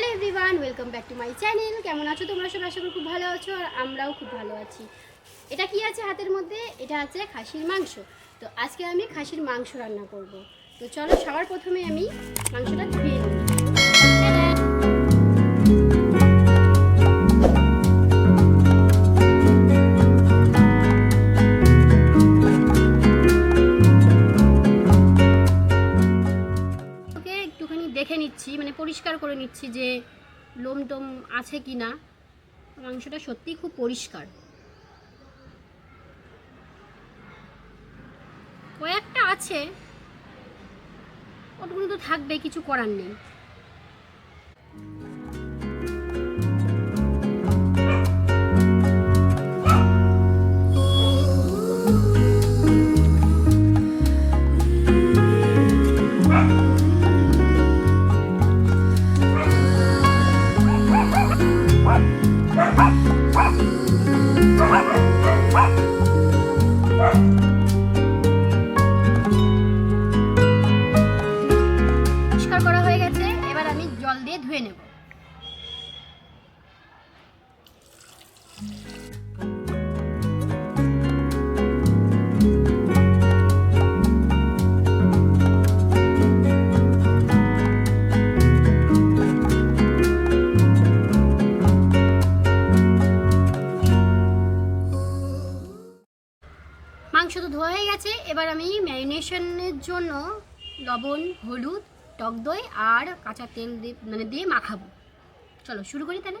Hello everyone welcome back to my channel কেমন আছো তোমরা? সব আশা করি খুব ভালো আছো আর আমরাও খুব ভালো আছি। এটা কি আছে হাতের মধ্যে? এটা আছে খাসির মাংস। তো আজকে আমি খাসির মাংস রান্না করব। তো চলো সবার প্রথমে আমি মাংসটা ধুয়ে দেখে নিচ্ছি মানে পরিষ্কার করে নিচ্ছি যে লোম টোম আছে কি না। মাংসটা সত্যিই খুব পরিষ্কার। কয়েকটা আছে ওটুকুনো তো থাকবে, কিছু করার নেই। আমি জল দিয়ে ধুয়ে নেব। মাংস তো ধোয়া হয়ে গেছে, এবার আমি ম্যারিনেশনের জন্য লবণ, হলুদ টক দই আর কাঁচা তেল দিয়ে মানে দিয়ে মাখাবো। চলো শুরু করি তাহলে?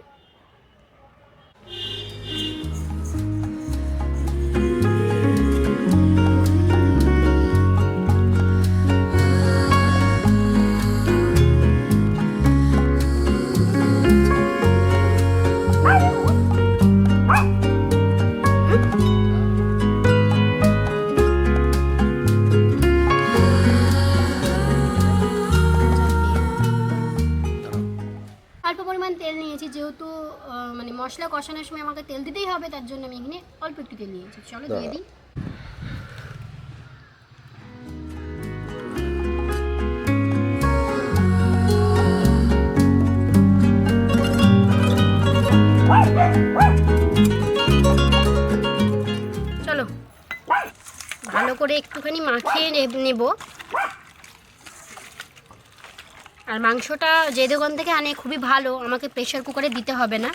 তেল নিয়েছি চলো দিয়ে দিই। চলো ভালো করে একটুখানি মাখিয়ে নেব। আর মাংসটা যে দোকান থেকে আনে খুবই ভালো। আমাকে প্রেশার কুকারে দিতে হবে না।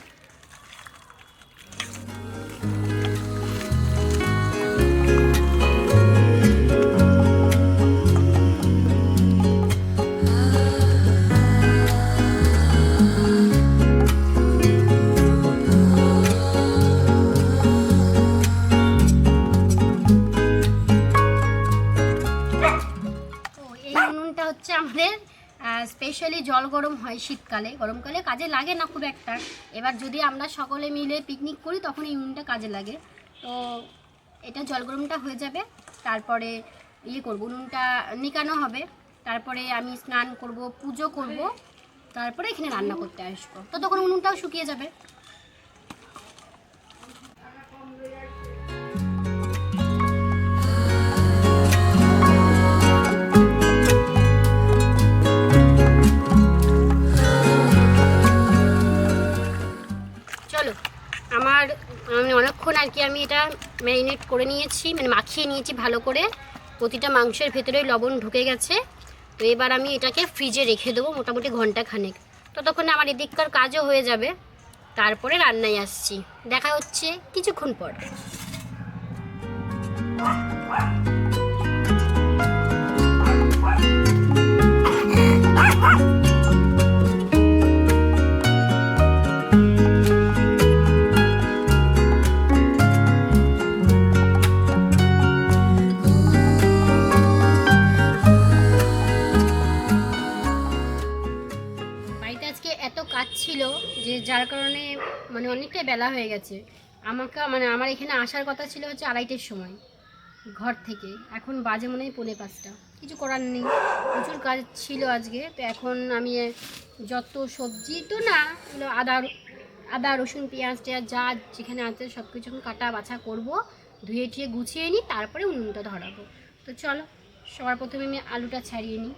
স্পেশালি জল গরম হয় শীতকালে, গরমকালে কাজে লাগে না খুব একটা। এবার যদি আমরা সকলে মিলে পিকনিক করি, তখন এই উনুনটা কাজে লাগে। তো এটা জল গরমটা হয়ে যাবে, তারপরে ইয়ে করব, উনুনটা নিকানো হবে। তারপরে আমি স্নান করব, পুজো করব, তারপরে এখানে রান্না করতে আসব। ততক্ষণ উনুনটাও শুকিয়ে যাবে। আর কি, আমি এটা ম্যারিনেট করে নিয়েছি মানে মাখিয়ে নিয়েছি ভালো করে। প্রতিটা মাংসের ভেতরে লবণ ঢুকে গেছে। তো এবার আমি এটাকে ফ্রিজে রেখে দেবো মোটামুটি ঘণ্টা খানেক ততক্ষণে আমার এদিককার কাজও হয়ে যাবে। তারপরে রান্নায় আসছি। দেখা হচ্ছে কিছুক্ষণ পর। যার কারণে মানে অনেকটাই বেলা হয়ে গেছে। আমাকে মানে আমার এখানে আসার কথা ছিল হচ্ছে আড়াইটের সময়, ঘর থেকে। এখন বাজে মনে হয় পৌনে পাঁচটা। কিছু করার নেই। প্রচুর কাজ ছিল আজকে। তো এখন আমি যত সবজি তো না আদা আদা, রসুন, পেঁয়াজ টেয়াজ যা যেখানে আছে সব কিছু কাটা বাছা করব, ধুয়ে ঠিয়ে গুছিয়ে নিই, তারপরে উনুনটা ধরাবো। তো চলো, সবার প্রথমে আমি আলুটা ছাড়িয়ে নিই।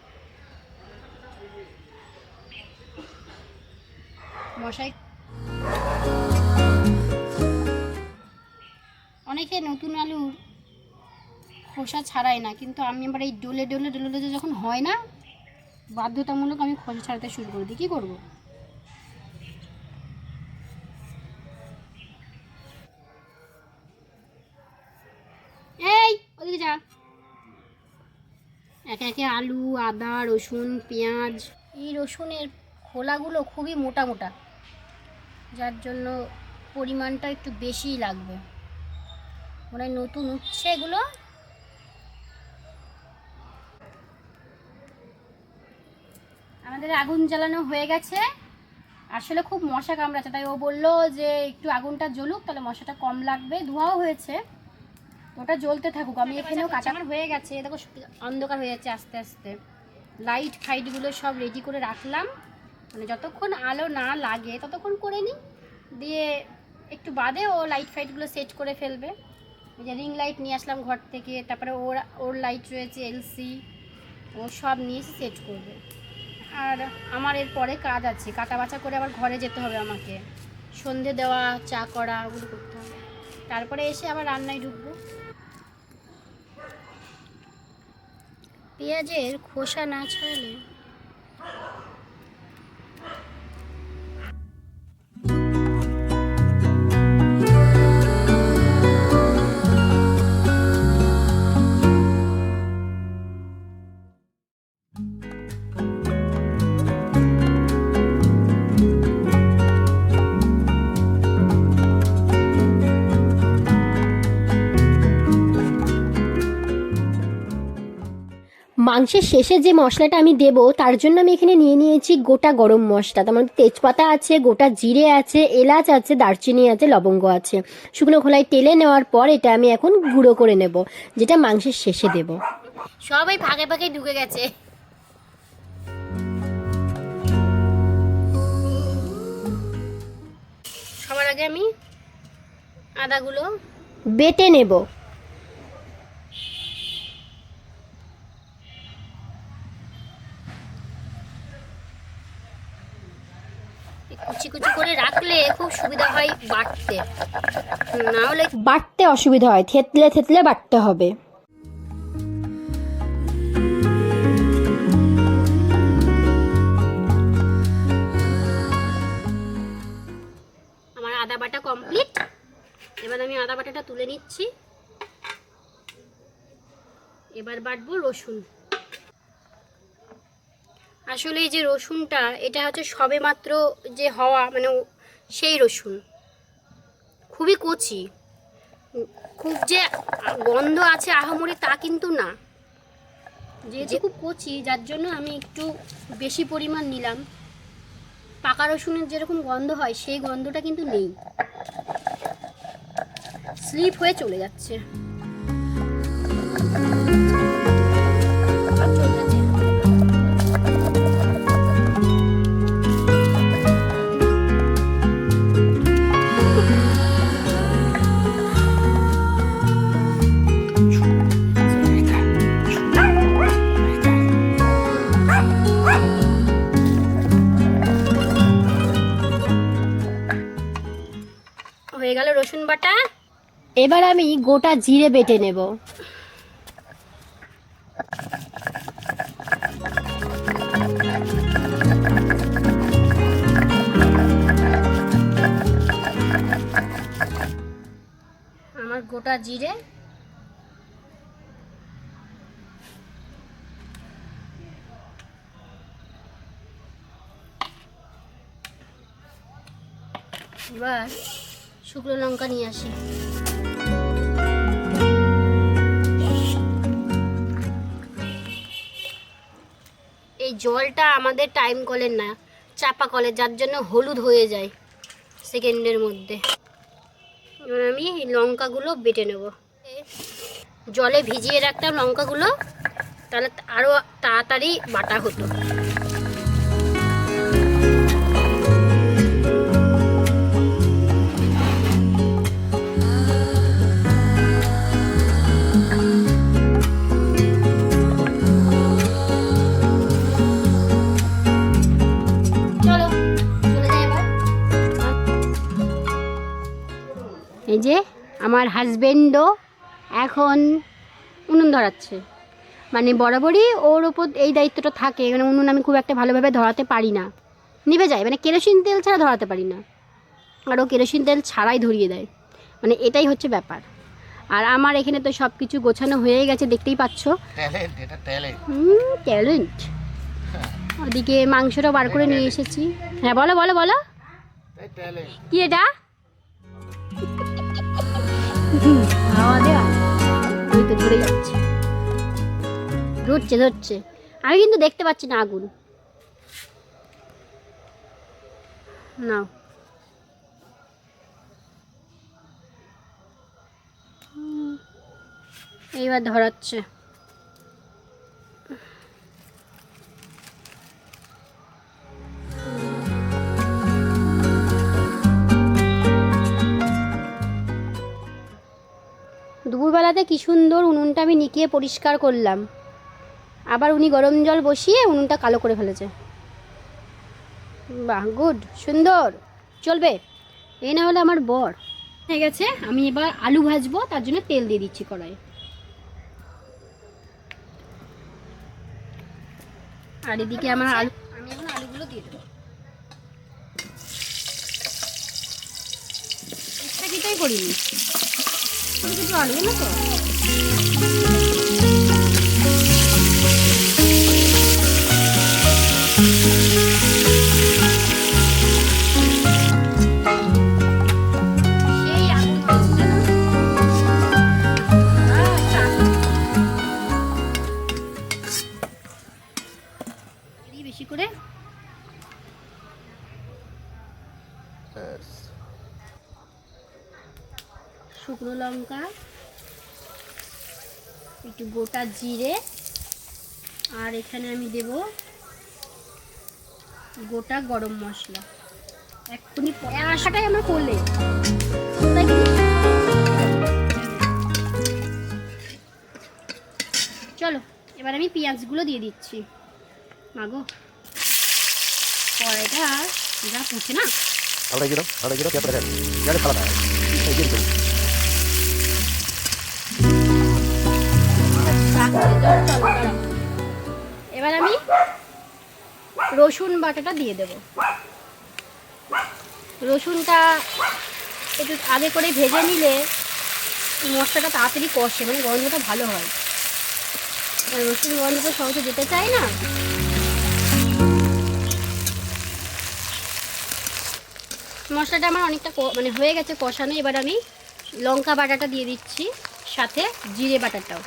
মশাই অনেকে নতুন আলুর খোসা ছাড়াই না, কিন্তু আমি আবার এই ডোলে ডোলে ডোলে ডোলে যখন হয় না, বাধ্যতামূলক আমি খোসা ছাড়াতে শুরু করে দিই। কী করব? এই যা। একে একে আলু, আদা, রসুন, পেঁয়াজ, এই রসুনের খোলাগুলো খুবই মোটা মোটা। যার জন্য পরিমাণটা একটু বেশিই লাগবে। মনে নতুন উঠছে এগুলো। আমাদের আগুন জ্বালানো হয়ে গেছে। আসলে খুব মশা কামড়াচ্ছে তাই ও বলল যে একটু আগুনটা জ্বলুক তাহলে মশাটা কম লাগবে। ধোঁয়াও হয়েছে। ওটা জ্বলতে থাকুক। আমি এখানেও কাঁচা আমার হয়ে গেছে। দেখো অন্ধকার হয়ে যাচ্ছে আস্তে আস্তে। লাইট ফাইটগুলো সব রেডি করে রাখলাম। মানে যতক্ষণ আলো না লাগে, ততক্ষণ করে নিই দিয়ে একটু বাদে ও লাইট ফাইটগুলো সেট করে ফেলবে। এই যে রিং লাইট নিয়ে আসলাম ঘর থেকে, তারপরে ওর ওর লাইট রয়েছে এলসি ও সব নিয়ে এসে সেট করবে। আর আমার এরপরে কাজ আছে, কাটা বাছা করে আবার ঘরে যেতে হবে আমাকে। সন্ধে দেওয়া, চা করা, ওগুলো করতে হবে। তারপরে এসে আবার রান্নায় ঢুকবো। পেঁয়াজের খোসা না ছাড়ালে মাংসের শেষে যে মশলাটা আমি দেব তার জন্য আমি এখানে নিয়ে নিয়েছি গোটা গরম মশলা। তার মধ্যে তেজপাতা আছে গোটা জিরে আছে এলাচ আছে দারচিনি আছে লবঙ্গ আছে। শুকনো খোলায় তেলে নেওয়ার পর এটা আমি এখন গুঁড়ো করে নেব যেটা মাংসের শেষে দেব। সবাই ভাগে ভাগে ঢুকে গেছে। সবার আগে আমি আদাগুলো বেটে নেব। কুচি কুচি করে রাখলে খুব সুবিধা হয় বাটতে না হলে বাটতে অসুবিধা হয় থেতলে থেতলে বাটতে হবে। আমার আদা বাটা কমপ্লিট এবার আমি আদা বাটাটা তুলে নিচ্ছি। এবার বাটবো রসুন। আসলে এই যে রসুনটা এটা হচ্ছে সবে মাত্র যে হওয়া মানে সেই রসুন। খুবই কচি। খুব যে গন্ধ আছে আহামরি তা কিন্তু না। যেহেতু খুব কচি যার জন্য আমি একটু বেশি পরিমাণ নিলাম। পাকা রসুনের যেরকম গন্ধ হয় সেই গন্ধটা কিন্তু নেই। স্লিপ হয়ে চলে যাচ্ছে। এবার আমি গোটা জিরে বেটে নেব। আমার গোটা জিরে। এবার শুকনো লঙ্কা নিয়ে আসি। জলটা আমাদের টাইম কলের না, চাপা কলে যার জন্য হলুদ হয়ে যায় সেকেন্ডের মধ্যে। এবার আমি লঙ্কাগুলো বেটে নেব। জলে ভিজিয়ে রাখতাম লঙ্কাগুলো, তাহলে আরও তাড়াতাড়ি বাটা হতো। আমার হাজবেন্ডও এখন উনুন ধরাচ্ছে। মানে বরাবরই ওর ওপর এই দায়িত্বটা থাকে মানে উনুন আমি খুব একটা ভালোভাবে ধরাতে পারি না। নিভে যায় মানে কেরোসিন তেল ছাড়া ধরাতে পারি না। আর ও কেরোসিন তেল ছাড়াই ধরিয়ে দেয়। মানে এটাই হচ্ছে ব্যাপার। আর আমার এখানে তো সব কিছু গোছানো হয়ে গেছে দেখতেই পাচ্ছ। ট্যালেন্ট ওদিকে মাংসটা বার করে নিয়ে এসেছি। হ্যাঁ বলো বলো বলো। কি এটা? হাওয়া দেওয়া তো ধরে যাচ্ছে। ধরছে ধরছে। আমি কিন্তু দেখতে পাচ্ছি না আগুন। না এইবার ধরাচ্ছে। দুপুরবেলাতে কি সুন্দর উনুনটা আমি নিকিয়ে পরিষ্কার করলাম। আবার উনি গরম জল বসিয়ে উনুনটা কালো করে ফেলেছে। বাহ, গুড, সুন্দর। চলবে এই না হলে আমার বর। হয়ে গেছে, আমি এবার আলু ভাজবো, তার জন্য তেল দিয়ে দিচ্ছি কড়াই আর এদিকে আমার আলু আমি এখন আলুগুলো দিয়ে দেবো। করিনি। ছোটো ছোটো আলু না তো? লঙ্কা, একটু গোটা জিরে, আর এখানে আমি দেব গোটা গরম মশলা। এক্ষুনি আশাটাই আমার করলে। চলো, এবার আমি পেঁয়াজগুলো দিয়ে দিচ্ছি। মাগো, পরেটা যা পুছে না। আড়াই কিলো আড়াই কিলো পেঁয়াজ আলাদা। এবার আমি রসুন বাটাটা দিয়ে দেব। রসুনটা একটু আগে করে ভেজে নিলে মশলাটা তাড়াতাড়ি কষে মানে গন্ধটা ভালো হয়। রসুন গন্ধ তো সহজে যেতে চায় না? মশলাটা আমার অনেকটা মানে হয়ে গেছে কষানো, এবার আমি লঙ্কা বাটাটা দিয়ে দিচ্ছি, সাথে জিরে বাটাটাও।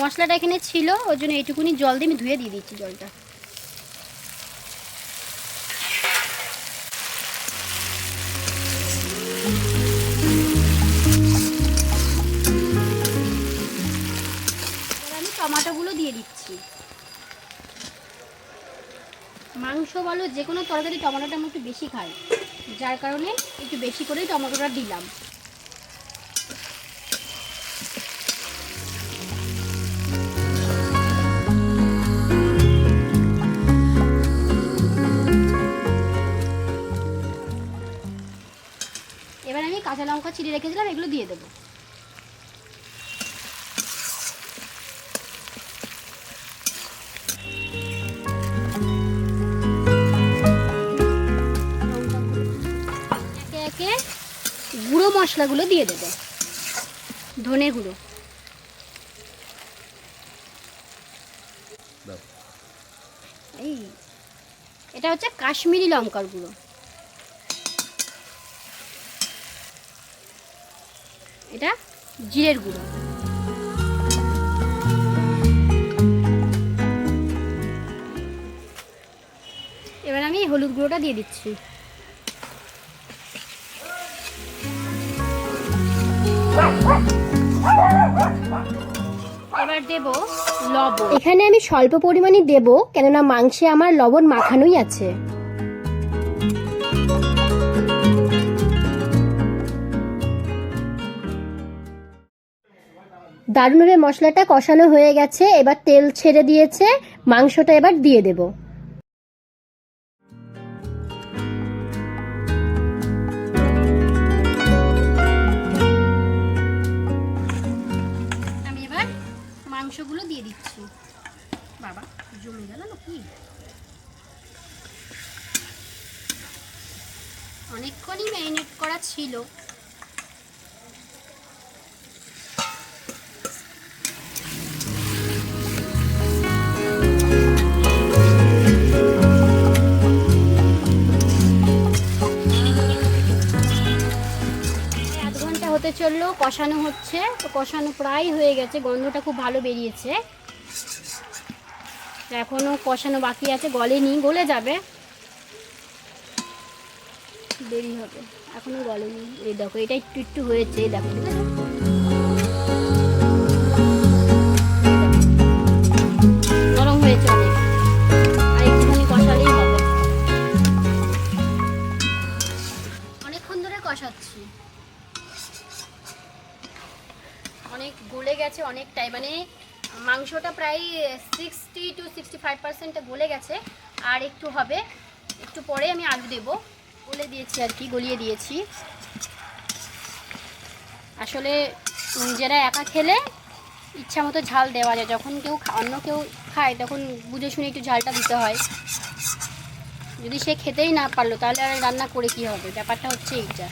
মশলাটা এখানে ছিল ওই জন্য এইটুকুনি জল দিয়ে আমি ধুয়ে দিয়ে দিচ্ছি জলটা। আমি টমাটোগুলো দিয়ে দিচ্ছি। মাংস বলো, যে কোনো তরকারি টমেটোটা আমি একটু বেশি খাই। যার কারণে একটু বেশি করেই টমেটোটা দিলাম। চিড়ে রেখেছিলাম এগুলো দিয়ে দেবো। একে একে গুঁড়ো মশলাগুলো দিয়ে দেবো ধনে গুঁড়ো। এই এটা হচ্ছে কাশ্মীরি লঙ্কার গুঁড়ো এটা জিরের গুঁড়ো। এবার আমি হলুদ গুঁড়োটা দিয়ে দিচ্ছি। এবার দেব লবণ। এখানে আমি স্বল্প পরিমাণে দেব, কেননা মাংসে আমার লবণ মাখানোই আছে। দারুণভাবে মশলাটা কষানো হয়ে গেছে, এবার তেল ছেড়ে দিয়েছে, মাংসটা এবার দিয়ে দেব। এবার মাংসগুলো দিয়ে দিচ্ছি। অনেকক্ষণই ম্যারিনেট করা ছিল। চলল, কষানো হচ্ছে। তো কষানো প্রায় হয়ে গেছে, গন্ধটা খুব ভালো বেরিয়েছে। এখনও এখনও কষানো বাকি আছে গলেনি গলে যাবে। দেরি হবে এখনও গলেনি এই দেখো, এটা একটু একটু হয়েছে দেখো। গেছে মানে মাংসটা প্রায় সিক্সটি টু সিক্সটি ফাইভ পার্সেন্টে গলে গেছে। আর একটু হবে, একটু পরে আমি আলু দেবো। গলে দিয়েছি আর কি, গলিয়ে দিয়েছি। আসলে নিজেরা একা খেলে ইচ্ছা মতো ঝাল দেওয়া যায়। যখন কেউ অন্য কেউ খায়, তখন বুঝে শুনে একটু ঝালটা দিতে হয়। যদি সে খেতেই না পারল, তাহলে আর রান্না করে কি হবে? ব্যাপারটা হচ্ছে এইটা।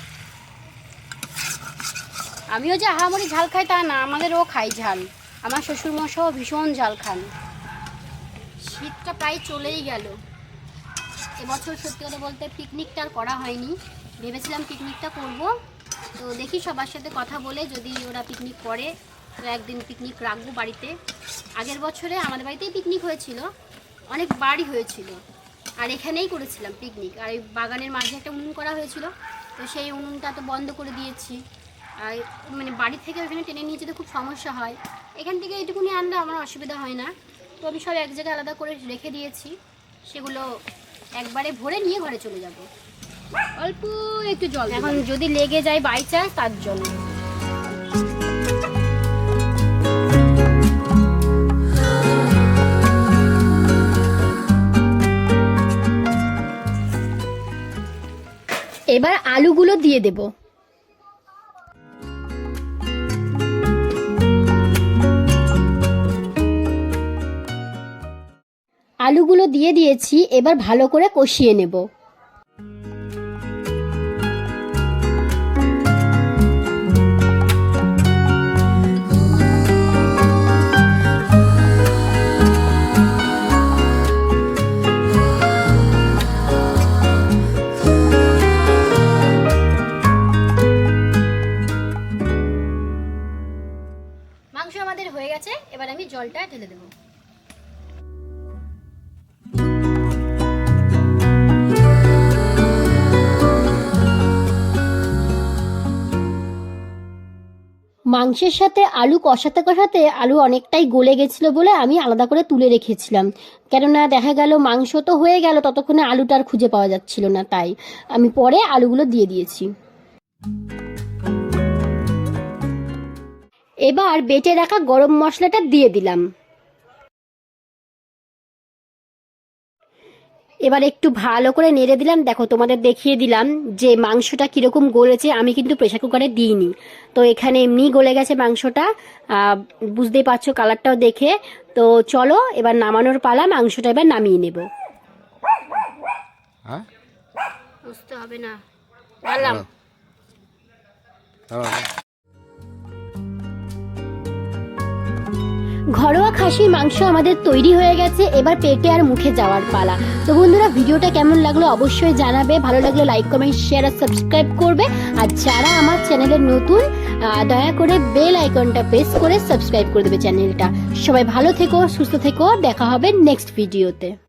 আমিও যে আহামরি ঝাল খাই তা না, আমাদেরও খাই ঝাল। আমার শ্বশুর মশাও ভীষণ ঝাল খান। শীতটা প্রায় চলেই গেল। এবছর সত্যি কথা বলতে পিকনিকটা আর করা হয়নি। ভেবেছিলাম পিকনিকটা করব। তো দেখি সবার সাথে কথা বলে যদি ওরা পিকনিক করে, তো একদিন পিকনিক রাখব বাড়িতে। আগের বছরে আমাদের বাড়িতেই পিকনিক হয়েছিল। অনেক বাড়ি হয়েছিল। আর এখানেই করেছিলাম পিকনিক আর এই বাগানের মাঝে একটা উনুন করা হয়েছিল। তো সেই উনুনটা তো বন্ধ করে দিয়েছি। মানে বাড়ি থেকে ওখানে টেনে নিয়ে যেতে খুব সমস্যা হয়। এখান থেকে এইটুকুনি আনলে আমার অসুবিধা হয় না। তো আমি সব এক জায়গায় আলাদা করে রেখে দিয়েছি। সেগুলো একবারে ভরে নিয়ে ঘরে চলে যাব। অল্প একটু জল এখন যদি লেগে যায় বাই চান্স, তার জন্য। এবার আলুগুলো দিয়ে দেব। আলুগুলো দিয়ে দিয়েছি, এবার ভালো করে কষিয়ে নেব। মাংস আমাদের হয়ে গেছে, এবার আমি জলটা ঢেলে দেবো। মাংসের সাথে আলু কষাতে কষাতে আলু অনেকটাই গলে গেছিল বলে আমি আলাদা করে তুলে রেখেছিলাম। কেননা দেখা গেল মাংস তো হয়ে গেল, ততক্ষণে আলুটা আর খুঁজে পাওয়া যাচ্ছিল না, তাই আমি পরে আলুগুলো দিয়ে দিয়েছি। এবার বেটে রাখা গরম মশলাটা দিয়ে দিলাম। এবার একটু ভালো করে নেড়ে দিলাম। দেখো তোমাদের দেখিয়ে দিলাম যে মাংসটা কীরকম গলেছে। আমি কিন্তু প্রেশার কুকারে দিইনি। তো এখানে এমনি গলে গেছে মাংসটা। বুঝতেই পারছ কালারটাও দেখে। তো চলো এবার নামানোর পালা মাংসটা এবার নামিয়ে নেব। হ্যাঁ? বুঝতে হবে না। ঘরোয়া খাসির মাংস আমাদের তৈরি হয়ে গেছে, এবার পেটে আর মুখে যাওয়ার পালা। তো বন্ধুরা, ভিডিওটা কেমন লাগল অবশ্যই জানাবে। ভালো লাগলে লাইক কমেন্ট শেয়ার আর সাবস্ক্রাইব করবে। আর যারা আমার চ্যানেলে নতুন দয়া করে বেল আইকনটা প্রেস করে সাবস্ক্রাইব করে দেবে চ্যানেলটা সবাই ভালো থেকো, সুস্থ থেকো। দেখা হবে নেক্সট ভিডিওতে